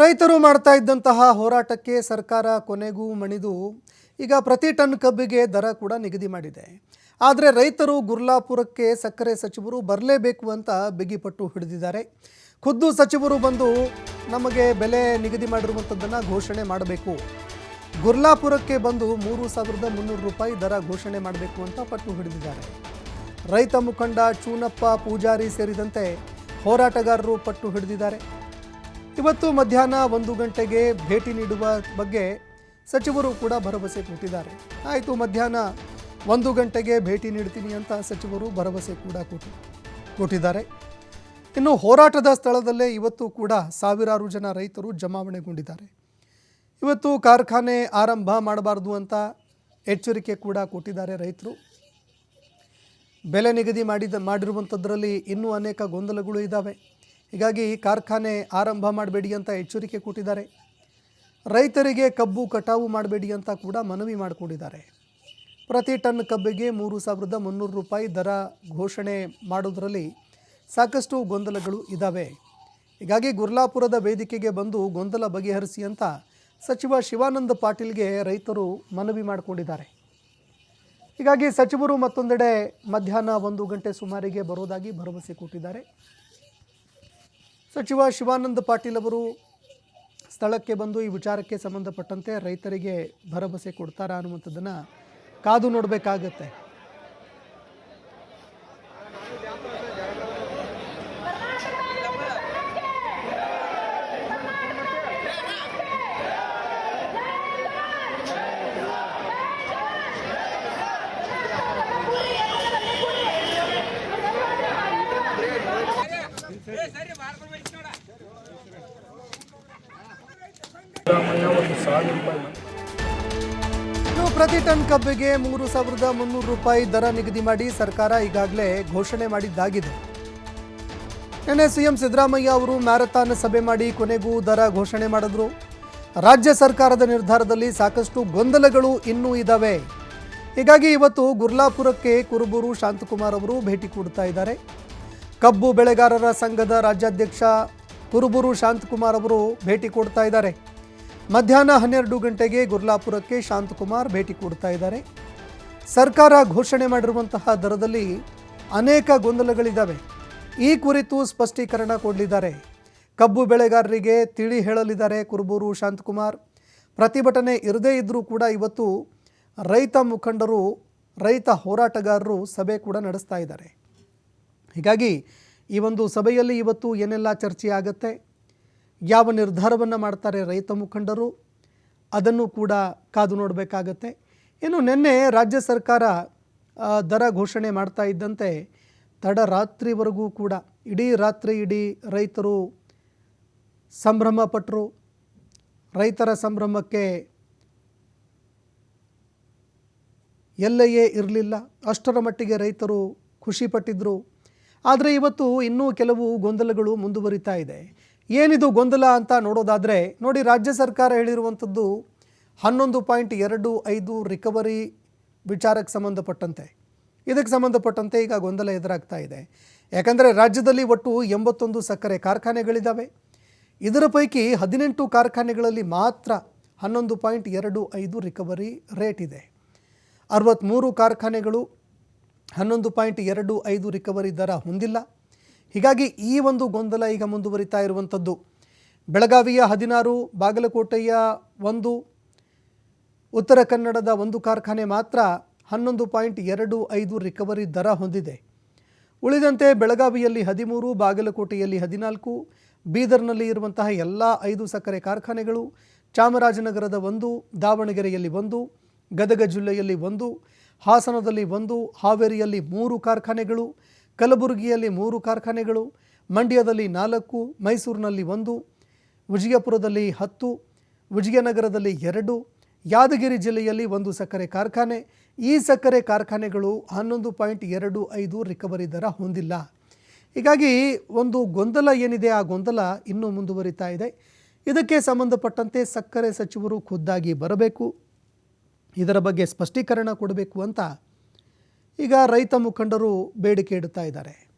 ರೈತರು ಮಾಡ್ತಾ ಇದ್ದಂತಹ ಹೋರಾಟಕ್ಕೆ ಸರ್ಕಾರ ಕೊನೆಗೂ ಮಣಿದು ಈಗ ಪ್ರತಿ ಟನ್ ಕಬ್ಬಿಗೆ ದರ ಕೂಡ ನಿಗದಿ ಮಾಡಿದೆ. ಆದರೆ ರೈತರು ಗುರ್ಲಾಪುರಕ್ಕೆ ಸಕ್ಕರೆ ಸಚಿವರು ಬರಲೇಬೇಕು ಅಂತ ಬಿಗಿಪಟ್ಟು ಹಿಡಿದಿದ್ದಾರೆ. ಖುದ್ದು ಸಚಿವರು ಬಂದು ನಮಗೆ ಬೆಲೆ ನಿಗದಿ ಮಾಡಿರುವಂಥದ್ದನ್ನು ಘೋಷಣೆ ಮಾಡಬೇಕು. ಗುರ್ಲಾಪುರಕ್ಕೆ ಬಂದು ಮೂರು ಸಾವಿರದ ಮುನ್ನೂರು ರೂಪಾಯಿ ದರ ಘೋಷಣೆ ಮಾಡಬೇಕು ಅಂತ ಪಟ್ಟು ಹಿಡಿದಿದ್ದಾರೆ. ರೈತ ಮುಖಂಡ ಚೂನಪ್ಪ ಪೂಜಾರಿ ಸೇರಿದಂತೆ ಹೋರಾಟಗಾರರು ಪಟ್ಟು ಹಿಡಿದಿದ್ದಾರೆ. ಇವತ್ತು ಮಧ್ಯಾಹ್ನ ಒಂದು ಗಂಟೆಗೆ ಭೇಟಿ ನೀಡುವ ಬಗ್ಗೆ ಸಚಿವರು ಕೂಡ ಭರವಸೆ ಕೊಟ್ಟಿದ್ದಾರೆ. ಆಯಿತು, ಮಧ್ಯಾಹ್ನ ಒಂದು ಗಂಟೆಗೆ ಭೇಟಿ ನೀಡ್ತೀನಿ ಅಂತ ಸಚಿವರು ಭರವಸೆ ಕೂಡ ಕೊಟ್ಟು, ಕೊಟ್ಟಿದ್ದಾರೆ. ಇನ್ನು ಹೋರಾಟದ ಸ್ಥಳದಲ್ಲೇ ಇವತ್ತು ಕೂಡ ಸಾವಿರಾರು ಜನ ರೈತರು ಜಮಾವಣೆಗೊಂಡಿದ್ದಾರೆ. ಇವತ್ತು ಕಾರ್ಖಾನೆ ಆರಂಭ ಮಾಡಬಾರ್ದು ಅಂತ ಎಚ್ಚರಿಕೆ ಕೂಡ ಕೊಟ್ಟಿದ್ದಾರೆ ರೈತರು. ಬೆಲೆ ನಿಗದಿ ಮಾಡಿದ ಮಾಡಿರುವಂಥದ್ರಲ್ಲಿ ಇನ್ನೂ ಅನೇಕ ಗೊಂದಲಗಳು ಇದ್ದಾವೆ ಹೀಗಾಗಿ ಕಾರ್ಖಾನೆ ಆರಂಭ ಮಾಡಬೇಡಿ ಅಂತ ಎಚ್ಚರಿಕೆ ಕೊಟ್ಟಿದ್ದಾರೆ. ರೈತರಿಗೆ ಕಬ್ಬು ಕಟಾವು ಮಾಡಬೇಡಿ ಅಂತ ಕೂಡ ಮನವಿ ಮಾಡಿಕೊಂಡಿದ್ದಾರೆ. ಪ್ರತಿ ಟನ್ ಕಬ್ಬಿಗೆ ಮೂರು ಸಾವಿರದ ಮುನ್ನೂರು ರೂಪಾಯಿ ದರ ಘೋಷಣೆ ಮಾಡೋದರಲ್ಲಿ ಸಾಕಷ್ಟು ಗೊಂದಲಗಳು ಇದ್ದಾವೆ. ಹೀಗಾಗಿ ಗುರ್ಲಾಪುರದ ವೇದಿಕೆಗೆ ಬಂದು ಗೊಂದಲ ಬಗೆಹರಿಸಿ ಅಂತ ಸಚಿವ ಶಿವಾನಂದ ಪಾಟೀಲ್ಗೆ ರೈತರು ಮನವಿ ಮಾಡಿಕೊಂಡಿದ್ದಾರೆ. ಹೀಗಾಗಿ ಸಚಿವರು ಮತ್ತೊಂದೆಡೆ ಮಧ್ಯಾಹ್ನ ಒಂದು ಗಂಟೆ ಸುಮಾರಿಗೆ ಬರೋದಾಗಿ ಭರವಸೆ ಕೊಟ್ಟಿದ್ದಾರೆ. ಸಚಿವ ಶಿವಾನಂದ ಪಾಟೀಲ್ ಅವರು ಸ್ಥಳಕ್ಕೆ ಬಂದು ಈ ವಿಚಾರಕ್ಕೆ ಸಂಬಂಧಪಟ್ಟಂತೆ ರೈತರಿಗೆ ಭರವಸೆ ಕೊಡ್ತಾರಾ ಅನ್ನುವಂಥದ್ದನ್ನು ಕಾದು ನೋಡಬೇಕಾಗತ್ತೆ. ಇನ್ನು ಪ್ರತಿ ಟನ್ ಕಬ್ಬಿಗೆ ಮೂರು ಸಾವಿರದ ಮುನ್ನೂರು ರೂಪಾಯಿ ದರ ನಿಗದಿ ಮಾಡಿ ಸರ್ಕಾರ ಈಗಾಗಲೇ ಘೋಷಣೆ ಮಾಡಿದ್ದಾಗಿದೆ. ನಿನ್ನೆ ಸಿಎಂ ಸಿದ್ದರಾಮಯ್ಯ ಅವರು ಮ್ಯಾರಥಾನ್ ಸಭೆ ಮಾಡಿ ಕೊನೆಗೂ ದರ ಘೋಷಣೆ ಮಾಡಿದ್ರು. ರಾಜ್ಯ ಸರ್ಕಾರದ ನಿರ್ಧಾರದಲ್ಲಿ ಸಾಕಷ್ಟು ಗೊಂದಲಗಳು ಇನ್ನೂ ಇದ್ದಾವೆ ಹೀಗಾಗಿ ಇವತ್ತು ಗುರ್ಲಾಪುರಕ್ಕೆ ಕುರುಬೂರು ಶಾಂತಕುಮಾರ್ ಅವರು ಭೇಟಿ ಕೊಡ್ತಾ ಇದ್ದಾರೆ. ಕಬ್ಬು ಬೆಳೆಗಾರರ ಸಂಘದ ರಾಜ್ಯಾಧ್ಯಕ್ಷ ಕುರುಬೂರು ಶಾಂತಕುಮಾರ್ ಅವರು ಭೇಟಿ ಕೊಡ್ತಾ ಇದ್ದಾರೆ. ಮಧ್ಯಾಹ್ನ ಹನ್ನೆರಡು ಗಂಟೆಗೆ ಗುರ್ಲಾಪುರಕ್ಕೆ ಶಾಂತಕುಮಾರ್ ಭೇಟಿ ಕೊಡ್ತಾ ಇದ್ದಾರೆ. ಸರ್ಕಾರ ಘೋಷಣೆ ಮಾಡಿರುವಂತಹ ದರದಲ್ಲಿ ಅನೇಕ ಗೊಂದಲಗಳಿದ್ದಾವೆ. ಈ ಕುರಿತು ಸ್ಪಷ್ಟೀಕರಣ ಕೊಡಲಿದ್ದಾರೆ. ಕಬ್ಬು ಬೆಳೆಗಾರರಿಗೆ ತಿಳಿ ಹೇಳಲಿದ್ದಾರೆ ಕುರುಬೂರು ಶಾಂತಕುಮಾರ್. ಪ್ರತಿಭಟನೆ ಇರದೇ ಇದ್ದರೂ ಕೂಡ ಇವತ್ತು ರೈತ ಮುಖಂಡರು, ರೈತ ಹೋರಾಟಗಾರರು ಸಭೆ ಕೂಡ ನಡೆಸ್ತಾ ಇದ್ದಾರೆ. ಹೀಗಾಗಿ ಈ ಒಂದು ಸಭೆಯಲ್ಲಿ ಇವತ್ತು ಏನೆಲ್ಲ ಚರ್ಚೆ ಆಗುತ್ತೆ ಯಾವ ನಿರ್ಧಾರವನ್ನು ಮಾಡ್ತಾರೆ ರೈತ ಮುಖಂಡರು, ಅದನ್ನು ಕೂಡ ಕಾದು ನೋಡಬೇಕಾಗತ್ತೆ. ಇನ್ನು ನಿನ್ನೆ ರಾಜ್ಯ ಸರ್ಕಾರ ದರ ಘೋಷಣೆ ಮಾಡ್ತಾ ಇದ್ದಂತೆ ತಡರಾತ್ರಿವರೆಗೂ ಕೂಡ, ಇಡೀ ರಾತ್ರಿ ಇಡೀ ರೈತರು ಸಂಭ್ರಮ ಪಟ್ಟರು ರೈತರ ಸಂಭ್ರಮಕ್ಕೆ ಎಲ್ಲೆಯೇ ಇರಲಿಲ್ಲ, ಅಷ್ಟರ ಮಟ್ಟಿಗೆ ರೈತರು ಖುಷಿಪಟ್ಟಿದ್ದರು ಆದರೆ ಇವತ್ತು ಇನ್ನೂ ಕೆಲವು ಗೊಂದಲಗಳು ಮುಂದುವರಿತಾ ಇದೆ. ಏನಿದು ಗೊಂದಲ ಅಂತ ನೋಡೋದಾದರೆ ನೋಡಿ, ರಾಜ್ಯ ಸರ್ಕಾರ ಹೇಳಿರುವಂಥದ್ದು ಹನ್ನೊಂದು ಪಾಯಿಂಟ್ ಎರಡು ಐದು ರಿಕವರಿ ವಿಚಾರಕ್ಕೆ ಸಂಬಂಧಪಟ್ಟಂತೆ. ಇದಕ್ಕೆ ಸಂಬಂಧಪಟ್ಟಂತೆ ಈಗ ಗೊಂದಲ ಎದುರಾಗ್ತಾ ಇದೆ. ಯಾಕಂದರೆ ರಾಜ್ಯದಲ್ಲಿ ಒಟ್ಟು ಎಂಬತ್ತೊಂದು ಸಕ್ಕರೆ ಕಾರ್ಖಾನೆಗಳಿದ್ದಾವೆ ಇದರ ಪೈಕಿ ಹದಿನೆಂಟು ಕಾರ್ಖಾನೆಗಳಲ್ಲಿ ಮಾತ್ರ ಹನ್ನೊಂದು ಪಾಯಿಂಟ್ ಎರಡು ಐದು ರಿಕವರಿ ರೇಟ್ ಇದೆ. ಅರವತ್ತ್ಮೂರು ಕಾರ್ಖಾನೆಗಳು ಹನ್ನೊಂದು ಪಾಯಿಂಟ್ ಎರಡು ಐದು ರಿಕವರಿ ದರ ಹೊಂದಿಲ್ಲ. ಹೀಗಾಗಿ ಈ ಒಂದು ಗೊಂದಲ ಈಗ ಮುಂದುವರಿತಾ ಇರುವಂಥದ್ದು. ಬೆಳಗಾವಿಯ ಹದಿನಾರು, ಬಾಗಲಕೋಟೆಯ ಒಂದು, ಉತ್ತರ ಕನ್ನಡದ ಒಂದು ಕಾರ್ಖಾನೆ ಮಾತ್ರ ಹನ್ನೊಂದು ಪಾಯಿಂಟ್ ಎರಡು ಐದು ರಿಕವರಿ ದರ ಹೊಂದಿದೆ. ಉಳಿದಂತೆ ಬೆಳಗಾವಿಯಲ್ಲಿ ಹದಿಮೂರು, ಬಾಗಲಕೋಟೆಯಲ್ಲಿ ಹದಿನಾಲ್ಕು, ಬೀದರ್ನಲ್ಲಿ ಇರುವಂತಹ ಎಲ್ಲ ಐದು ಸಕ್ಕರೆ ಕಾರ್ಖಾನೆಗಳು, ಚಾಮರಾಜನಗರದ ಒಂದು, ದಾವಣಗೆರೆಯಲ್ಲಿ ಒಂದು, ಗದಗ ಜಿಲ್ಲೆಯಲ್ಲಿ ಒಂದು, ಹಾಸನದಲ್ಲಿ ಒಂದು, ಹಾವೇರಿಯಲ್ಲಿ ಮೂರು ಕಾರ್ಖಾನೆಗಳು ಕಲಬುರಗಿಯಲ್ಲಿ ಮೂರು ಕಾರ್ಖಾನೆಗಳು, ಮಂಡ್ಯದಲ್ಲಿ ನಾಲ್ಕು, ಮೈಸೂರಿನಲ್ಲಿ ಒಂದು, ವಿಜಯಪುರದಲ್ಲಿ ಹತ್ತು, ವಿಜಯನಗರದಲ್ಲಿ ಎರಡು, ಯಾದಗಿರಿ ಜಿಲ್ಲೆಯಲ್ಲಿ ಒಂದು ಸಕ್ಕರೆ ಕಾರ್ಖಾನೆ. ಈ ಸಕ್ಕರೆ ಕಾರ್ಖಾನೆಗಳು ಹನ್ನೊಂದು ಪಾಯಿಂಟ್ ಎರಡು ಐದು ರಿಕವರಿ ದರ ಹೊಂದಿಲ್ಲ. ಹೀಗಾಗಿ ಒಂದು ಗೊಂದಲ ಏನಿದೆ, ಆ ಗೊಂದಲ ಇನ್ನೂ ಮುಂದುವರಿತಾ ಇದೆ. ಇದಕ್ಕೆ ಸಂಬಂಧಪಟ್ಟಂತೆ ಸಕ್ಕರೆ ಸಚಿವರು ಖುದ್ದಾಗಿ ಬರಬೇಕು. ಇದರ ಬಗ್ಗೆ ಸ್ಪಷ್ಟೀಕರಣ ಕೊಡಬೇಕು ಅಂತ ಈಗ ರೈತ ಮುಖಂಡರು ಬೇಡಿಕೆ ಇಡ್ತಾ ಇದ್ದಾರೆ.